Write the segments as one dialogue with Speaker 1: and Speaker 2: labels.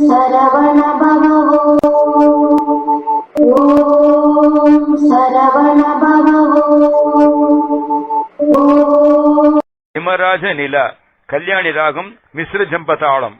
Speaker 1: சரவண பவோ ஓம் சரவண பவோ
Speaker 2: நிமராஜ நில கல்யாணி ராகம் மிஸ்ர ஜம்பதாளம்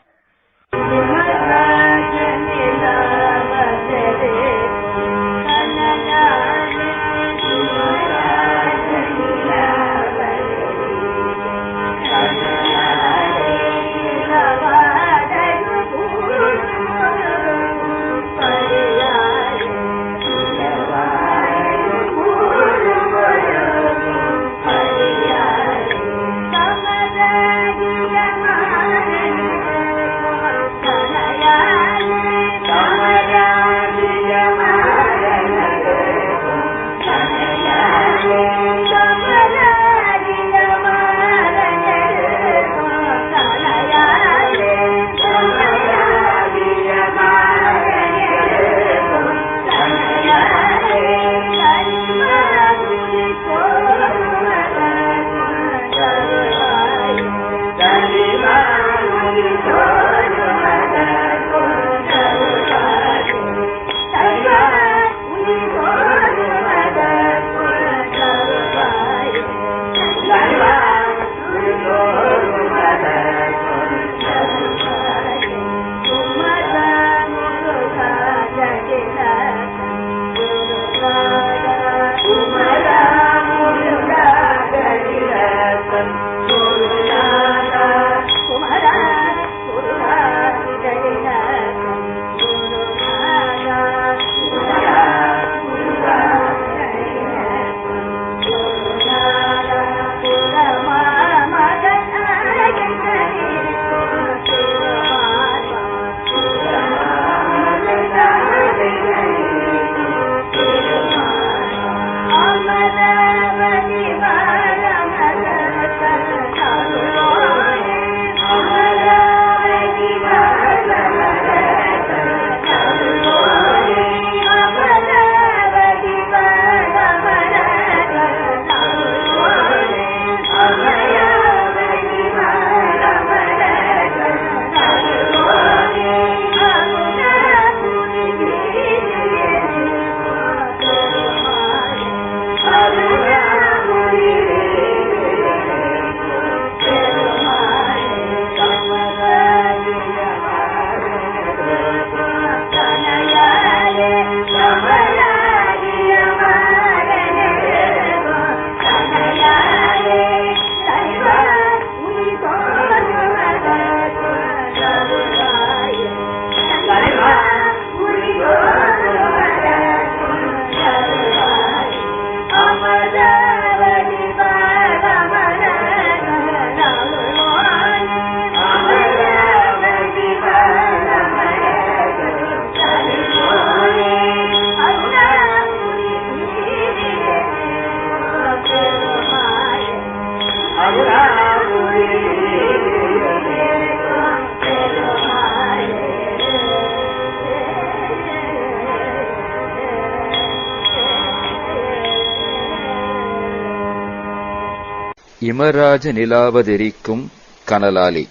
Speaker 3: இமராஜ நிலாவதெரிக்கும் கனலாலி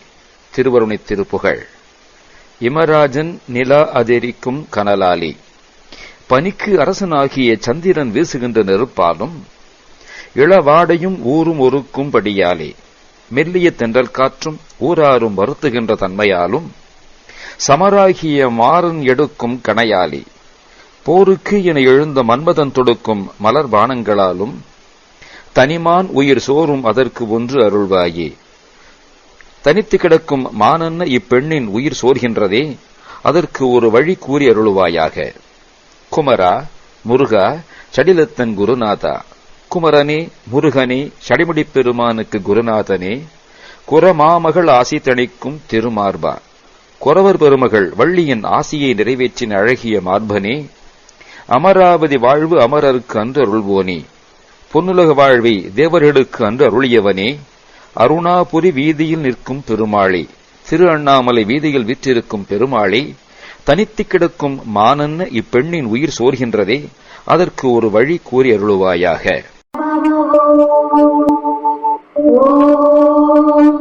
Speaker 3: திருவருணைத் திருப்புகழ். இமராஜன் நிலா அதெரிக்கும் கனலாலி பனிக்கு அரசனாகிய சந்திரன் வீசுகின்ற நெருப்பாலும் இளவாடையும் ஊரும் ஒருக்கும்படியாலே மெல்லிய தென்றல் காற்றும் ஊராரும் வருத்துகின்ற தன்மையாலும் சமராகிய மாறன் எடுக்கும் கணையாலி போருக்கு என எழுந்த மன்மதன் தொடுக்கும் மலர் பானங்களாலும் தனிமான் உயிர் சோறும் அதற்கு ஒன்று அருள்வாயே. தனித்து கிடக்கும் மானன்ன இப்பெண்ணின் உயிர் சோர்கின்றதே அதற்கு ஒரு வழி கூறி அருளுவாயாக. குமரா முருகா சடிலத்தன் குருநாதா. குமரனே முருகனே சடிமுடி பெருமானுக்கு குருநாதனே குரமாமகள் ஆசி தணிக்கும் திருமார்பா. குறவர் பெருமகள் வள்ளியின் ஆசியை நிறைவேற்றின அழகிய மார்பனே அமராவதி வாழ்வு அமரருக்கு அன்று அருள்வோனே பொன்னுலக வாழ்வை தேவர்களுக்கு அன்று அருளியவனே அருணாபுரி வீதியில் நிற்கும் பெருமாளே திரு அண்ணாமலை வீதியில் விற்றிருக்கும் பெருமாளே தனித்து கிடக்கும் மானன் இப்பெண்ணின் உயிர் சோர்கின்றதே அதற்கு ஒரு வழி கூறி அருளுவாயாக.
Speaker 1: ஓம்